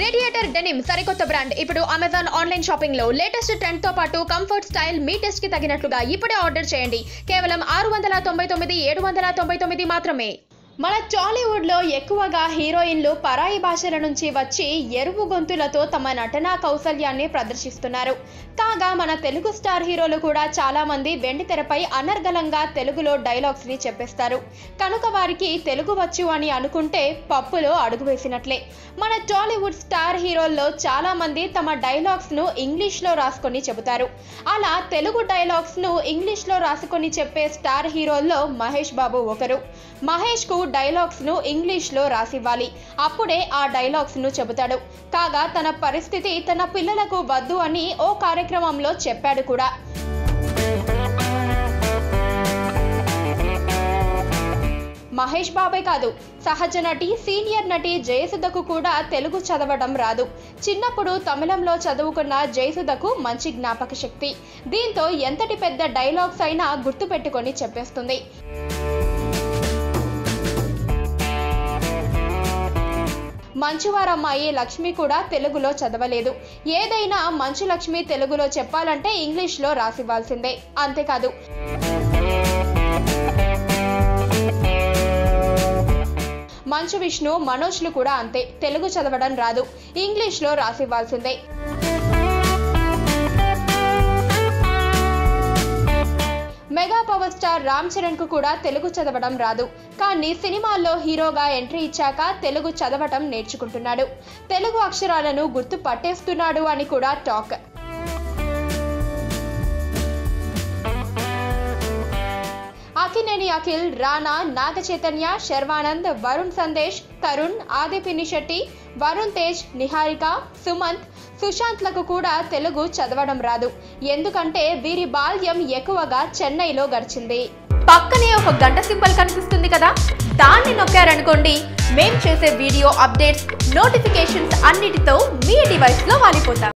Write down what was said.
Radiator denim సరికొత్త brand ఇప్పుడు Amazon online షాపింగ్లో లేటెస్ట్ ట్రెండ్తో పాటు కంఫర్ట్ స్టైల్ మీ టెస్ట్కి తగినట్లుగా ఇప్పుడే ఆర్డర్ చేయండి. కేవలం ఆరు వందల తొంభై తొమ్మిది ఏడు వందల తొంభై తొమ్మిది మాత్రమే. మన టాలీవుడ్లో ఎక్కువగా హీరోయిన్లు పరాయి భాషల నుంచి వచ్చి ఎరువు గొంతులతో తమ నటనా కౌశల్యాన్ని ప్రదర్శిస్తున్నారు. కాగా మన తెలుగు స్టార్ హీరోలు కూడా చాలామంది వెండి తెరపై అనర్గళంగా తెలుగులో డైలాగ్స్ని చెప్పేస్తారు. కనుక వారికి తెలుగు వచ్చు అని అనుకుంటే పప్పులో అడుగు వేసినట్లే. మన టాలీవుడ్ స్టార్ హీరోల్లో చాలామంది తమ డైలాగ్స్ను ఇంగ్లీష్లో రాసుకొని చెబుతారు. అలా తెలుగు డైలాగ్స్ను ఇంగ్లీష్లో రాసుకొని చెప్పే స్టార్ హీరోల్లో మహేష్ బాబు ఒకరు. మహేష్కు డైలాగ్స్ను ఇంగ్లీష్లో రాసివ్వాలి. అప్పుడే ఆ డైలాగ్స్ను చెబుతాడు. కాగా తన పరిస్థితి తన పిల్లలకు వద్దు అని ఓ కార్యక్రమంలో చెప్పాడు కూడా. మహేష్ బాబే కాదు సహజ నటి సీనియర్ నటి జయసుధకు కూడా తెలుగు చదవడం రాదు. చిన్నప్పుడు తమిళంలో చదువుకున్న జయసుధకు మంచి జ్ఞాపక శక్తి దీంతో ఎంతటి పెద్ద డైలాగ్స్ అయినా గుర్తుపెట్టుకొని చెప్పేస్తుంది. మంచువారమ్మాయి లక్ష్మి కూడా తెలుగులో చదవలేదు. ఏదైనా మంచు లక్ష్మి తెలుగులో చెప్పాలంటే ఇంగ్లీష్లో రాసివ్వాల్సిందే. అంతేకాదు. మంచు విష్ణు మనోజ్లు కూడా అంతే. తెలుగు చదవడం రాదు. ఇంగ్లీష్లో రాసివ్వాల్సిందే. స్టార్ రామ్ చరణ్కు కూడా తెలుగు చదవడం రాదు. కానీ సినిమాల్లో హీరోగా ఎంట్రీ ఇచ్చాక తెలుగు చదవటం నేర్చుకుంటున్నాడు. తెలుగు అక్షరాలను గుర్తు పట్టేస్తున్నాడు అని కూడా టాక్. అక్కినేని అఖిల్ రానా నాగ చైతన్య శర్వానంద్ వరుణ్ సందేశ్ తరుణ్ ఆదిపిని శెట్టి వరుణ్ తేజ్ నిహారిక సుమంత్ సుశాంత్లకు కూడా తెలుగు చదవడం రాదు. ఎందుకంటే వీరి బాల్యం ఎక్కువగా చెన్నైలో గడిచింది. పక్కనే ఒక గంట సింబల్ కనిపిస్తుంది కదా? దాన్ని నొక్కారనుకోండి మేం చేసే వీడియో అప్డేట్స్ నోటిఫికేషన్స్ అన్నిటితో మీ డివైస్లో వాలిపోతాం.